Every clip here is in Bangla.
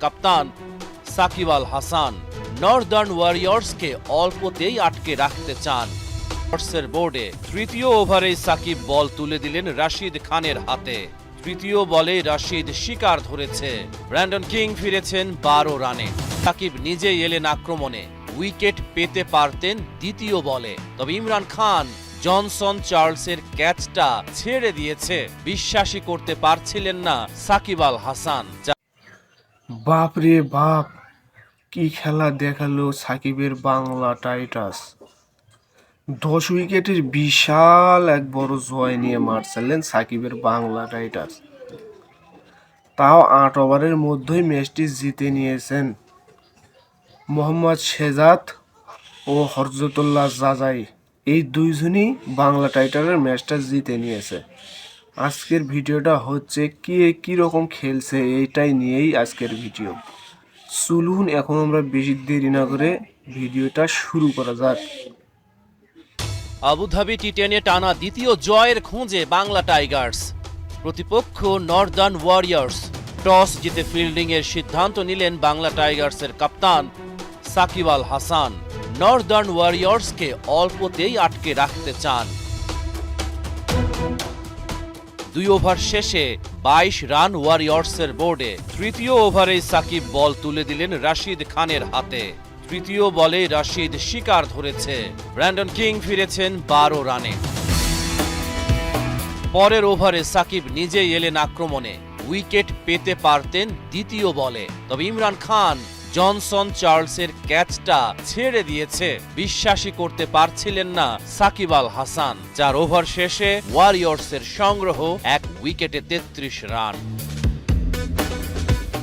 কাপ্তান সাকিব হাসান, নর্দার্ন ওয়ারিয়র্সকে অল্পতেই আটকে রাখতে চান। ওয়ারিয়র্সের বোর্ডে তৃতীয় ওভারে সাকিব বল তুলে দিলেন রাশিদ খানের হাতে। তৃতীয় বলে রাশিদ শিকার ধরেছে। ব্র্যান্ডন কিং ফিরেছেন বারো রানে। সাকিব নিজেই এলেন আক্রমণে। উইকেট পেতে পারতেন দ্বিতীয় বলে। তবে ইমরান খান, জনসন চার্লসের ক্যাচটা ছেড়ে দিয়েছে। বিশ্বাসই করতে পারছিলেন না সাকিব আল হাসান বাপ রে বাপ, কি খেলা দেখাল সাকিবের বাংলা টাইটাস দশ উইকেটের বিশাল এক বড় জয় নিয়ে মারছিলেন সাকিবের বাংলা টাইটাস তাও আট ওভারের মধ্যেই ম্যাচটি জিতে নিয়েছেন মোহাম্মদ শেজাত ও হরজতুল্লাহ জাজাই। এই দুইজনই বাংলা টাইটারের ম্যাচটা জিতে নিয়েছে। আজকের ভিডিওটা হচ্ছে কে কীরকম খেলছে এইটাই নিয়েই আজকের ভিডিও। চলুন এখন আমরা বেশি দেরি না করে ভিডিওটা শুরু করা যাক। আবুধাবি টি টেনে টানা দ্বিতীয় জয়ের খুঁজে বাংলা টাইগার্স। প্রতিপক্ষ নর্দার্ন ওয়ারিয়র্স টস জিতে ফিল্ডিং এর সিদ্ধান্ত নিলেন বাংলা টাইগার্সের কাপ্তান সাকিব আল হাসান। নর্দার্ন ওয়ারিয়র্সকে অল্পতেই আটকে রাখতে চান। দুই ওভার শেষে বাইশ রান ওয়ারিয়র্সের বোর্ডে। তৃতীয় ওভারে সাকিব বল তুলে দিলেন রাশিদ খানের হাতে। তৃতীয় বলে রাশিদ শিকার ধরেছে। ব্র্যান্ডন কিং ফিরেছেন বারো রানে। পরের ওভারে সাকিব নিজেই এলেন আক্রমণে। উইকেট পেতে পারতেন দ্বিতীয় বলে। তবে ইমরান খান জনসন চার্লসের ক্যাচটা ছেড়ে দিয়েছে। বিশ্বাসই করতে পারছিলেন না সাকিব আল হাসান, যার ওভার শেষে ওয়ারিয়র্সের সংগ্রহ এক উইকেটে তেত্রিশ রান।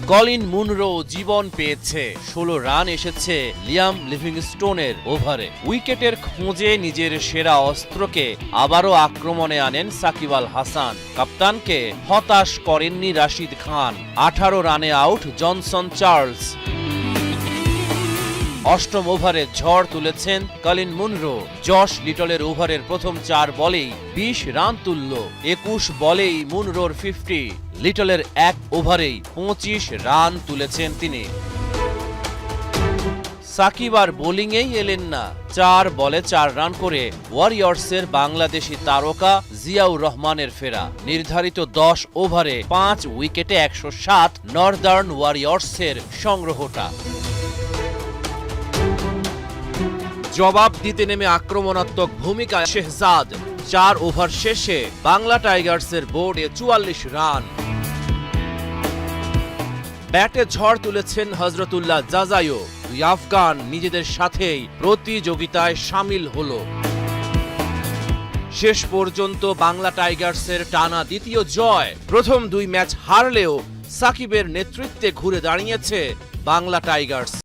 কলিন মুনরো জীবন পেয়েছে। ষোলো রান এসেছে লিয়াম লিভিংস্টোনের ওভারে। উইকেটের খোঁজে নিজের সেরা অস্ত্রকে আবারও আক্রমণে আনেন সাকিব আল হাসান। কাপ্তানকে হতাশ করেননি রাশিদ খান। আঠারো রানে আউট জনসন চার্লস। অষ্টম ওভারে ঝড় তুলেছেন কলিন মুনরো। জশ লিটলের ওভারের প্রথম চার বলেই বিশ রান তুলল। একুশ বলেই মুনরোর ফিফটি লিটলের এক ওভারেই পঁচিশ রান তুলেছেন তিনি। সাকিব আর বোলিংয়েই এলেন না। চার বলে চার রান করে ওয়ারিয়র্সের বাংলাদেশি তারকা জিয়াউর রহমানের ফেরা। নির্ধারিত দশ ওভারে পাঁচ উইকেটে একশো সাত নর্দার্ন ওয়ারিয়র্সের সংগ্রহটা। জবাব দিতে নেমে আক্রমণাত্মক ভূমিকা শেহজাদ। চার ওভার শেষে বাংলা টাইগার্সের বোর্ডে চুয়াল্লিশ রান। ব্যাটে ঝড় তুলেছেন হজরতুল্লাহ জাজাইও দুই আফগান নিজেদের সাথেই প্রতিযোগিতায় সামিল হল। শেষ পর্যন্ত বাংলা টাইগার্সের টানা দ্বিতীয় জয়। প্রথম দুই ম্যাচ হারলেও সাকিবের নেতৃত্বে ঘুরে দাঁড়িয়েছে বাংলা টাইগার্স।